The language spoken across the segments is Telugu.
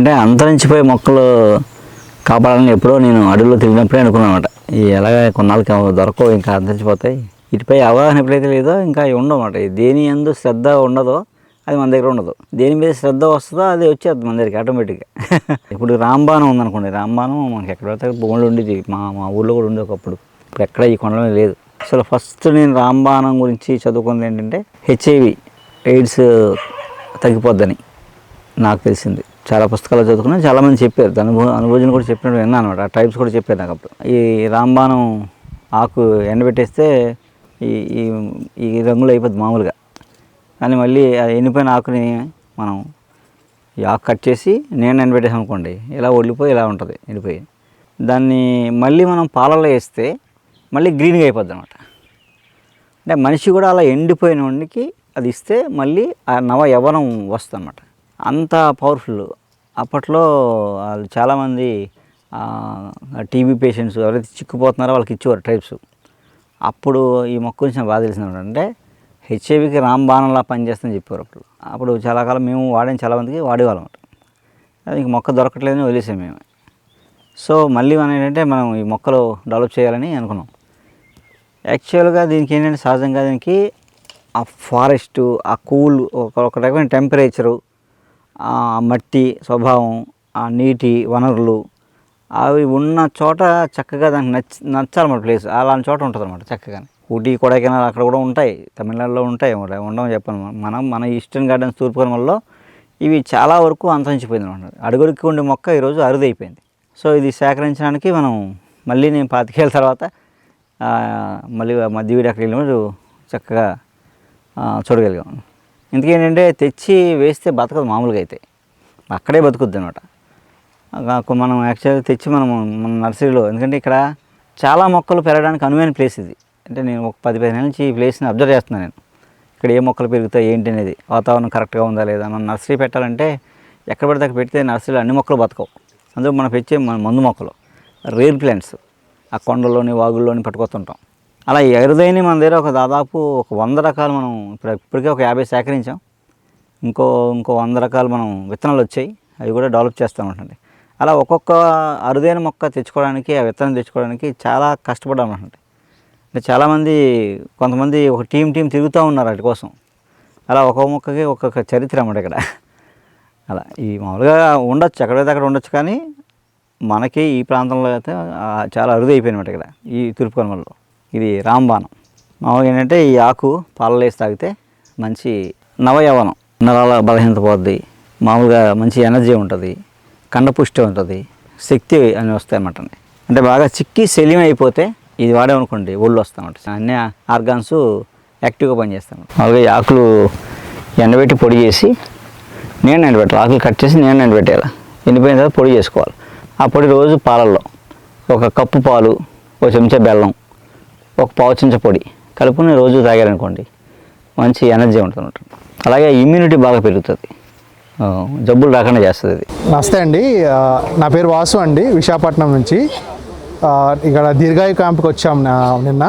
అంటే అంతరించిపోయే మొక్కలు కాపాడాలని ఎప్పుడో నేను అడవిలో తిరిగినప్పుడే అనుకున్నానమాట. ఈ ఎలాగ కొన్నాళ్ళకి దొరకవు ఇంకా అంతరించిపోతాయి. వీటిపై అవగాహన ఎప్పుడైతే లేదో ఇంకా ఇవి దేని ఎందు శ్రద్ధ ఉండదో అది మన దగ్గర ఉండదు. దేని మీద శ్రద్ధ వస్తుందో అది వచ్చేది మన దగ్గరికి ఆటోమేటిక్గా. ఇప్పుడు రాంబాణం ఉందనుకోండి. రాంబాణం మనకి ఎక్కడ పడితే భూములు ఉండేది. మా మా ఊళ్ళో కూడా ఉండే ఒకప్పుడు. ఇప్పుడు ఎక్కడ ఈ కొండల మీద లేదు. అసలు ఫస్ట్ నేను రాంబాణం గురించి చదువుకుంది ఏంటంటే హెచ్ఐవి ఎయిడ్స్ తగ్గిపోద్దని నాకు తెలిసింది. చాలా పుస్తకాలు చదువుకున్నాను చాలామంది చెప్పారు. దాని అనుభవ అనుభూతిని కూడా చెప్పినట్టు విన్నాను అనమాట ఆ టైప్స్ కూడా చెప్పారు నాకు అప్పుడు. ఈ రాంబాణం ఆకు ఎండబెట్టేస్తే ఈ ఈ ఈ రంగులు అయిపోద్ది మామూలుగా. కానీ మళ్ళీ అది ఎండిపోయిన ఆకుని మనం ఈ ఆకు కట్ చేసి నేను ఎండబెట్టేసాం అనుకోండి ఇలా ఒళ్ళిపోయి ఇలా ఉంటుంది ఎండిపోయి. దాన్ని మళ్ళీ మనం పాలల్లో వేస్తే మళ్ళీ గ్రీన్గా అయిపోద్ది అనమాట అంటే మనిషి కూడా అలా ఎండిపోయిన వాడికి అది ఇస్తే మళ్ళీ ఆ నవ యవనం వస్తుంది అనమాట అంత పవర్ఫుల్ అప్పట్లో వాళ్ళు చాలామంది టీబీ పేషెంట్స్ ఎవరైతే చిక్కుపోతున్నారో వాళ్ళకి ఇచ్చేవారు టైప్స్ అప్పుడు ఈ మొక్క గురించి నాకు బాగా తెలిసింది అంటే హెచ్ఐవికి రాంబాణంలా పనిచేస్తుందని చెప్పారు అప్పుడు. అప్పుడు చాలా కాలం మేము వాడిన చాలామందికి వాడేవాళ్ళం అది ఇంక మొక్క దొరకట్లేదని వదిలేసాం మేము. సో మళ్ళీ మనం ఏంటంటే మనం ఈ మొక్కలు డెవలప్ చేయాలని అనుకున్నాం. యాక్చువల్గా దీనికి ఏంటంటే సహజంగా దీనికి ఆ ఫారెస్ట్ ఆ కూల్ ఒక ఒక రకమైన టెంపరేచరు మట్టి స్వభావం ఆ నీటి వనరులు అవి ఉన్న చోట చక్కగా దానికి నచ్చ నచ్చాలన్నమాట ప్లేస్ అలాంటి చోట ఉంటుంది అనమాట చక్కగా ఊటీ కొడైకెనాల్ అక్కడ కూడా ఉంటాయి. తమిళనాడులో ఉంటాయి. మరి ఉండమని చెప్పాను. మనం మన ఈస్టర్న్ గార్డెన్స్ తూర్పుకొనమల్లో ఇవి చాలా వరకు అంతరించిపోయింది అనమాట అడుగుడికి ఉండే మొక్క ఈరోజు అరుదైపోయింది. సో ఇది సేకరించడానికి మనం మళ్ళీ నేను పాతికేళ్ళ తర్వాత మళ్ళీ మధ్య వీడి అక్కడికి వెళ్ళినప్పుడు చక్కగా చూడగలిగాం. ఇందుకేంటంటే తెచ్చి వేస్తే బతకదు మామూలుగా అయితే. అక్కడే బతుకుద్ది అనమాట మనం యాక్చువల్గా తెచ్చి మనం మన నర్సరీలో ఎందుకంటే ఇక్కడ చాలా మొక్కలు పెరగడానికి అనువైన ప్లేస్ ఇది. అంటే నేను ఒక పది పదిహేను నుంచి ఈ ప్లేస్ని అబ్జర్వ్ చేస్తున్నాను నేను. ఇక్కడ ఏ మొక్కలు పెరుగుతాయి ఏంటి అనేది. వాతావరణం కరెక్ట్గా ఉందా లేదా మనం నర్సరీ పెట్టాలంటే ఎక్కడ పడితే అక్కడ పెడితే నర్సరీలో అన్ని మొక్కలు బతకవు. అందులో మనం పెంచే మన మందు మొక్కలు రేర్ ప్లాంట్స్. ఆ కొండల్లోని వాగుల్లోని పట్టుకొస్తుంటాం. అలా ఎరుదైన మన దగ్గర ఒక దాదాపు ఒక వంద రకాలు మనం ఇప్పుడు ఇప్పటికే ఒక యాభై సేకరించాం. ఇంకో ఇంకో వంద రకాలు మనం విత్తనాలు వచ్చాయి. అవి కూడా డెవలప్ చేస్తామంటండి అలా ఒక్కొక్క అరుదైన మొక్క తెచ్చుకోవడానికి ఆ విత్తనం తెచ్చుకోవడానికి చాలా కష్టపడ్డామంటండి అంటే చాలామంది కొంతమంది ఒక టీం టీం తిరుగుతూ ఉన్నారు వాటి కోసం. అలా ఒక్కొక్క మొక్కకి ఒక్కొక్క చరిత్ర అన్నమాట ఇక్కడ. అలా ఈ మామూలుగా ఉండొచ్చు ఎక్కడైతే అక్కడ ఉండొచ్చు కానీ మనకి ఈ ప్రాంతంలో అయితే చాలా అరుదైపోయినమాట ఇక్కడ ఈ తూర్పుకొనమల్లో ఇది రాంబాణం. మామూలుగా ఏంటంటే ఈ ఆకు పాలలో వేసి తాగితే మంచి నవయవనం. నరాల బలహీనత పోద్ది. మామూలుగా మంచి ఎనర్జీ ఉంటుంది. కండపుష్టి ఉంటుంది. శక్తి అని వస్తాయి అన్నమాట అంటే బాగా చిక్కి శల్యం అయిపోతే ఇది వాడామనుకోండి ఒళ్ళు వస్తామంట అన్ని ఆర్గాన్స్ యాక్టివ్గా పనిచేస్తాం మామూలుగా ఈ ఆకులు ఎండబెట్టి పొడి చేసి నేను ఎండబెట్టాలి. ఆకులు కట్ చేసి నేను ఎండబెట్టాలి ఎండిపోయిన తర్వాత పొడి చేసుకోవాలి. ఆ పొడి రోజు పాలల్లో ఒక కప్పు పాలు ఒక చెంచా బెల్లం ఒక పావు చెంచా పొడి కలుపుకుని రోజు తాగారనుకోండి మంచి ఎనర్జీ ఉంటుంది అలాగే ఇమ్యూనిటీ బాగా పెరుగుతుంది. జబ్బులు రాకుండా చేస్తుంది ఇది నమస్తే అండి. నా పేరు వాసు అండి విశాఖపట్నం నుంచి. ఇక్కడ దీర్ఘాయు క్యాంప్కి వచ్చాం నిన్న.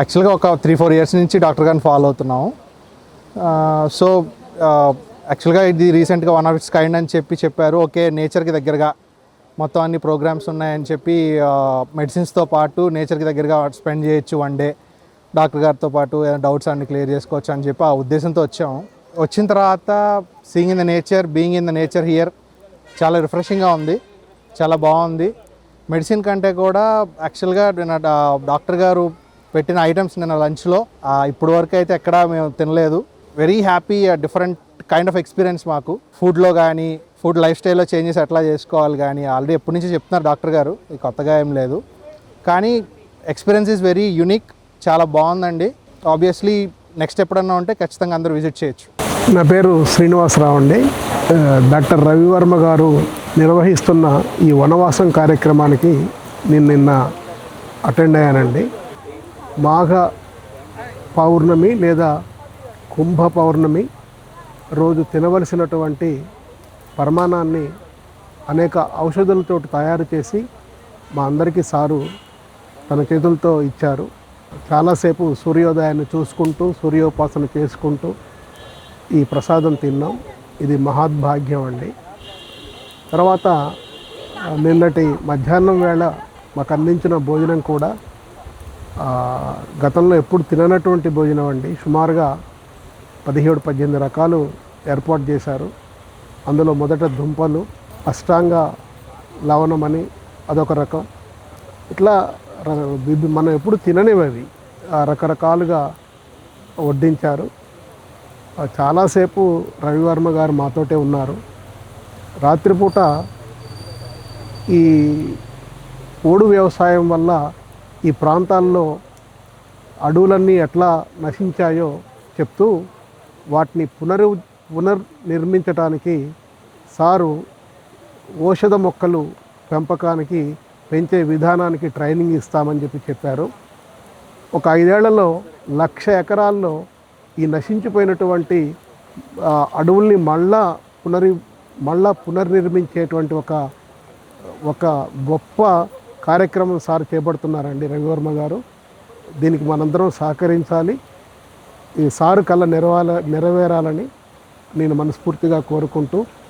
యాక్చువల్గా ఒక త్రీ ఫోర్ ఇయర్స్ నుంచి డాక్టర్ గారిని ఫాలో అవుతున్నాము. సో యాక్చువల్గా ఇది రీసెంట్గా వన్ ఆఫ్ ఇట్స్ కైండ్ అని చెప్పి చెప్పారు. ఓకే నేచర్కి దగ్గరగా మొత్తం అన్ని ప్రోగ్రామ్స్ ఉన్నాయని చెప్పి మెడిసిన్స్తో పాటు నేచర్కి దగ్గరగా స్పెండ్ చేయొచ్చు వన్ డే డాక్టర్ గారితో పాటు ఏదైనా డౌట్స్ అన్ని క్లియర్ చేసుకోవచ్చు అని చెప్పి ఆ ఉద్దేశంతో వచ్చాము. వచ్చిన తర్వాత seeing in the nature being in the nature here చాలా రిఫ్రెషింగ్గా ఉంది. చాలా బాగుంది. మెడిసిన్ కంటే కూడా యాక్చువల్గా నేను డాక్టర్ గారు పెట్టిన ఐటమ్స్ నిన్న లంచ్లో ఇప్పుడు వరకు అయితే ఎక్కడా మేము తినలేదు. Very happy different kind of experience మాకు. ఫుడ్లో కానీ ఫుడ్ లైఫ్ స్టైల్లో చేంజెస్ ఎట్లా చేసుకోవాలి కానీ ఆల్రెడీ ఎప్పటి నుంచి చెప్తున్నారు డాక్టర్ గారు ఇది కొత్తగా ఏం లేదు. కానీ ఎక్స్పీరియన్స్ ఈజ్ వెరీ యూనిక్ చాలా బాగుందండి. ఆబ్వియస్లీ నెక్స్ట్ ఎప్పుడన్నా ఉంటే ఖచ్చితంగా అందరూ విజిట్ చేయొచ్చు. నా పేరు శ్రీనివాసరావు అండి. డాక్టర్ రవివర్మ గారు నిర్వహిస్తున్న ఈ వనవాసం కార్యక్రమానికి నేను నిన్న అటెండ్ అయ్యానండి. మాఘ పౌర్ణమి లేదా కుంభ పౌర్ణమి రోజు తినవలసినటువంటి పరిమాణాన్ని అనేక ఔషధాలతో తయారు చేసి మా అందరికీ సారు తన చేతులతో ఇచ్చారు. చాలాసేపు సూర్యోదయాన్ని చూసుకుంటూ సూర్యోపాసన చేసుకుంటూ ఈ ప్రసాదం తిన్నాం. ఇది మహాద్భాగ్యం అండి. తర్వాత నిన్నటి మధ్యాహ్నం వేళ మాకు అందించిన భోజనం కూడా గతంలో ఎప్పుడు తిననటువంటి భోజనం అండి. సుమారుగా పదిహేడు పద్దెనిమిది రకాలు ఏర్పాటు చేశారు. అందులో మొదట దుంపలు అష్టాంగ లవణమని అదొక రకం. ఇట్లా ర- మనం ఎప్పుడు తిననేవి అవి. ఆ రకరకాలుగా వడ్డించారు. చాలాసేపు రవివర్మ గారు మాతోటే ఉన్నారు. రాత్రిపూట ఈ పోడు వ్యవసాయం వల్ల ఈ ప్రాంతాల్లో అడవులన్నీ ఎట్లా నశించాయో చెప్తూ వాటిని పునరు పునర్నిర్మించటానికి సారు ఔషధ మొక్కలు పెంపకానికి పెంచే విధానానికి ట్రైనింగ్ ఇస్తామని చెప్పి చెప్పారు. ఒక ఐదేళ్ళలో లక్ష ఎకరాల్లో ఈ నశించిపోయినటువంటి అడవుల్ని మళ్ళా పునరి మళ్ళా పునర్నిర్మించేటువంటి ఒక ఒక గొప్ప కార్యక్రమం సార్ చేపడుతున్నారండి రవివర్మ గారు. దీనికి మనందరం సహకరించాలి. ఈ సారు కళ్ళ నెరవాల నెరవేరాలని నేను మనస్ఫూర్తిగా కోరుకుంటూ